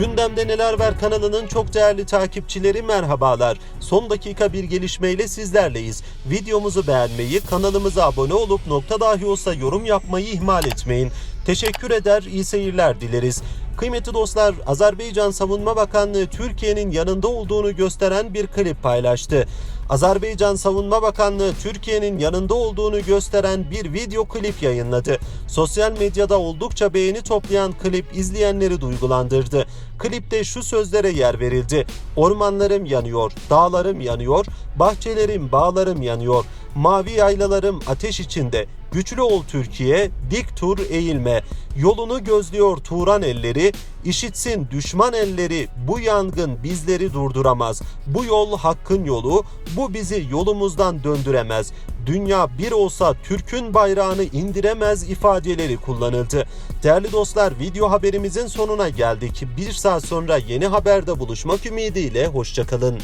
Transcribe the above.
Gündemde Neler Var kanalının çok değerli takipçileri merhabalar. Son dakika bir gelişmeyle sizlerleyiz. Videomuzu beğenmeyi, kanalımıza abone olup nokta dahi olsa yorum yapmayı ihmal etmeyin. Teşekkür eder, iyi seyirler dileriz. Kıymetli dostlar, Azerbaycan Savunma Bakanlığı Türkiye'nin yanında olduğunu gösteren bir klip paylaştı. Azerbaycan Savunma Bakanlığı Türkiye'nin yanında olduğunu gösteren bir video klip yayınladı. Sosyal medyada oldukça beğeni toplayan klip izleyenleri duygulandırdı. Klipte şu sözlere yer verildi. Ormanlarım yanıyor, dağlarım yanıyor, bahçelerim, bağlarım yanıyor. Mavi yaylalarım ateş içinde. Güçlü ol Türkiye, dik tur eğilme. Yolunu gözlüyor Turan elleri, işitsin düşman elleri. Bu yangın bizleri durduramaz. Bu yol hakkın yolu, bu bizi yolumuzdan döndüremez. Dünya bir olsa Türk'ün bayrağını indiremez ifadeleri kullanıldı. Değerli dostlar video haberimizin sonuna geldik. Bir saat sonra yeni haberde buluşmak ümidiyle hoşçakalın.